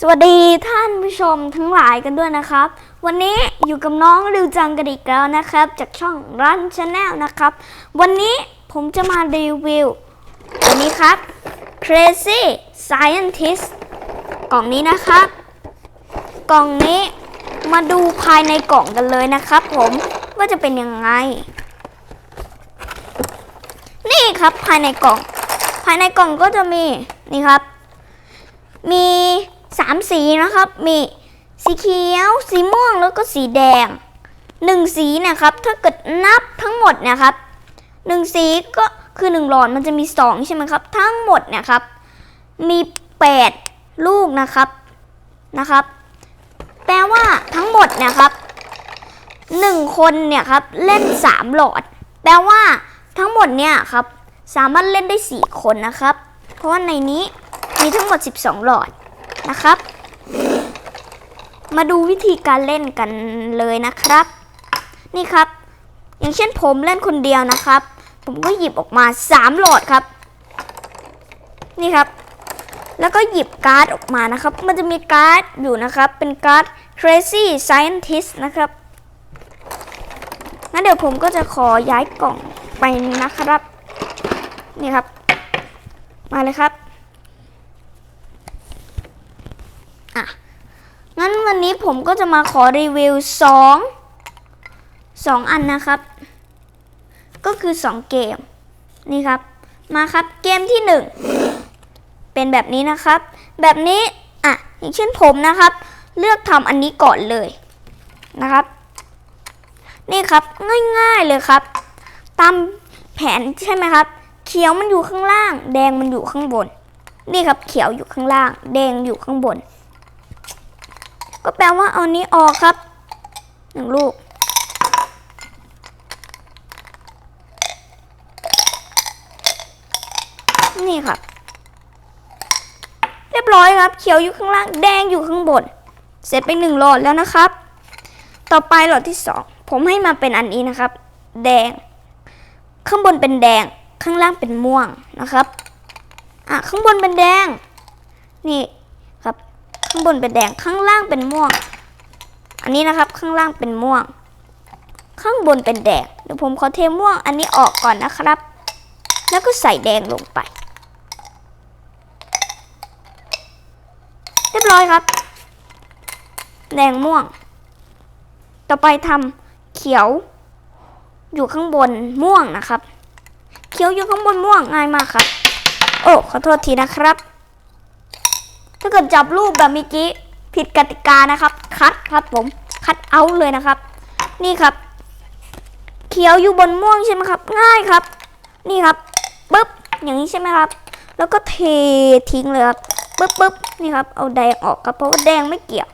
สวัสดีท่านผู้ชมทั้งหลายกันด้วยนะครับ วันนี้อยู่กับน้องริวจังกันอีกแล้วนะครับ จากช่องรันชาแนลนะครับ วันนี้ผมจะมารีวิวอันนี้ครับ Crazy Scientist กล่องนี้นะครับ กล่องนี้มาดูภายในกล่องกันเลยนะครับ ผมว่าจะเป็นยังไง นี่ครับภายในกล่อง ภายในกล่องก็จะมีนี่ครับ มีามสีนะครับ มีสีเขียว สีม่วงแล้วก็สีแดงหนึ่งสีนะครับ ถ้าเกิดนับทั้งหมดนะครับหนึ่งสีก็คือหนึ่งหลอดมันจะมีสองใช่ไหมครับ ทั้งหมดเนี่ยครับ มีแปดลูกนะครับนะครับ แปลว่าทั้งหมดเนี่ยครับหนึ่งคนเนี่ยครับเล่นสามหลอด แปลว่าทั้งหมดเนี่ยครับสามารถเล่นได้สี่คนนะครับ เพราะว่าในนี้มีทั้งหมด 12 หลอด นะครับ มาดูวิธีการเล่นกันเลยนะครับ นี่ครับ อย่างเช่นผมเล่นคนเดียวนะครับ ผมก็หยิบออกมา3หลอดครับ นี่ครับ แล้วก็หยิบการ์ดออกมานะครับ มันจะมีการ์ดอยู่นะครับ เป็นการ์ด crazy scientist นะครับงั้นเดี๋ยวผมก็จะขอย้ายกล่องไปนะครับ นี่ครับ มาเลยครับ อะ งั้นวันนี้ผมก็จะมาขอรีวิวสองสองอันนะครับ ก็คือสองเกม นี่ครับ มาครับเกมที่หนึ่งเป็นแบบนี้นะครับ แบบนี้ อะ อย่างเช่นผมนะครับ เลือกทำอันนี้ก่อนเลยนะครับ นี่ครับง่ายๆเลยครับ ตามแผนใช่ไหมครับ เขียวมันอยู่ข้างล่าง แดงมันอยู่ข้างบน นี่ครับเขียวอยู่ข้างล่าง แดงอยู่ข้างบน ก็แปลว่าเอานี้ออกครับหนึ่งลูก นี่ครับ เรียบร้อยครับ เขียวอยู่ข้างล่างแดงอยู่ข้างบน เสร็จไปหนึ่งหลอดแล้วนะครับ ต่อไปหลอดที่สองผมให้มาเป็นอันนี้นะครับ แดง ข้างบนเป็นแดงข้างล่างเป็นม่วงนะครับอะข้างบนเป็นแดง นี่ ข้างบนเป็นแดงข้างล่างเป็นม่วง อันนี้นะครับข้างล่างเป็นม่วง ข้างบนเป็นแดงเดี๋ยวผมขอเทม่วงอันนี้ออกก่อนนะครับ แล้วก็ใส่แดงลงไป เรียบร้อยครับ แดงม่วง ต่อไปทำเขียวอยู่ข้างบนม่วงนะครับ เขียวอยู่ข้างบนม่วงง่ายมากครับ โอ้ขอโทษทีนะครับ ถ้าเกิดจับรูปแบบเมื่อกี้ผิดกติกานะครับ คัดครับผมคัดเอาเลยนะครับ นี่ครับ เขียวอยู่บนม่วงใช่ไหมครับ ง่ายครับ นี่ครับปึ๊บอย่างนี้ใช่ไหมครับ แล้วก็เททิ้งเลยครับปึ๊บปึ๊บนี่ครับ เอาแดงออกครับเพราะว่าแดงไม่เกี่ยว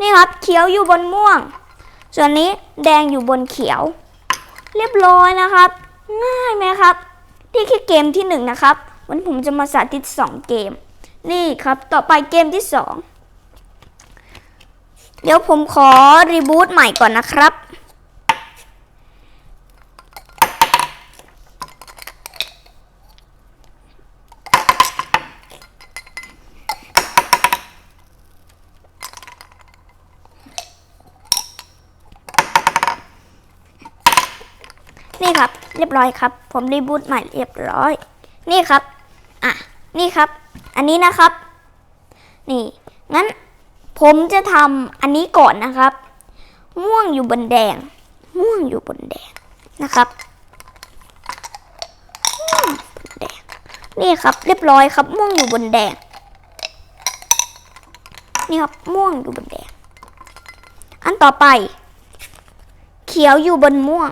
นี่ครับ เขียวอยู่บนม่วง ส่วนนี้แดงอยู่บนเขียว เรียบร้อยนะครับ ง่ายไหมครับ นี่แค่เกมที่หนึ่งนะครับ วันนี้ผมจะมาสาธิตสองเกม นี่ครับต่อไปเกมที่สองเดี๋ยวผมขอรีบูตใหม่ก่อนนะครับ นี่ครับ เรียบร้อยครับ ผมรีบูตใหม่เรียบร้อย นี่ครับ อะ นี่ครับ อันนี้นะครับ นี่ งั้นผมจะทำอันนี้ก่อนนะครับ ม่วงอยู่บนแดง ม่วงอยู่บนแดงนะครับบนแดงนี่ครับ เรียบร้อยครับ ม่วงอยู่บนแดง นี่ครับ ม่วงอยู่บนแดง อันต่อไป เขียวอยู่บนม่วง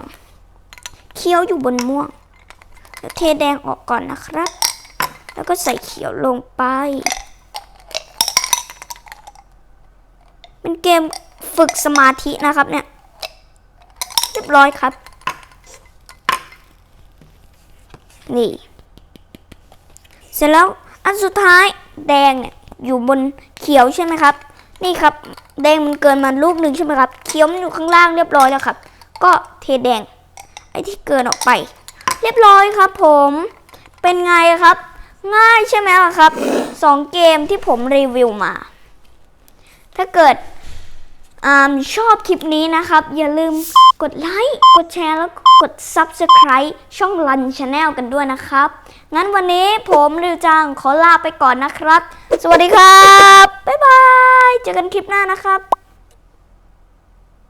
เขียวอยู่บนม่วงเดี๋ยวเทแดงออกก่อนนะครับ แล้วก็ใส่เขียวลงไป เป็นเกมฝึกสมาธินะครับเนี่ย เรียบร้อยครับ นี่ เสร็จแล้วอันสุดท้ายแดงเนี่ยอยู่บนเขียวใช่ไหมครับ นี่ครับ แดงมันเกินมาลูกหนึ่งใช่ไหมครับ เขียวมันอยู่ข้างล่างเรียบร้อยแล้วครับ ก็เทแดงไอ้ที่เกินออกไป เรียบร้อยครับ ผมเป็นไงครับ ง่ายใช่ไหมล่ะครับ2เกมที่ผมรีวิวมา ถ้าเกิดอชอบคลิปนี้นะครับ อย่าลืมกดไลค์กดแชร์แล้วก็กด Subscribe ช่องรันชาแนลกันด้วยนะครับ งั้นวันนี้ผมริวจังขอลาไปก่อนนะครับ สวัสดีครับ บ๊ายบาย เจอกันคลิปหน้านะครับ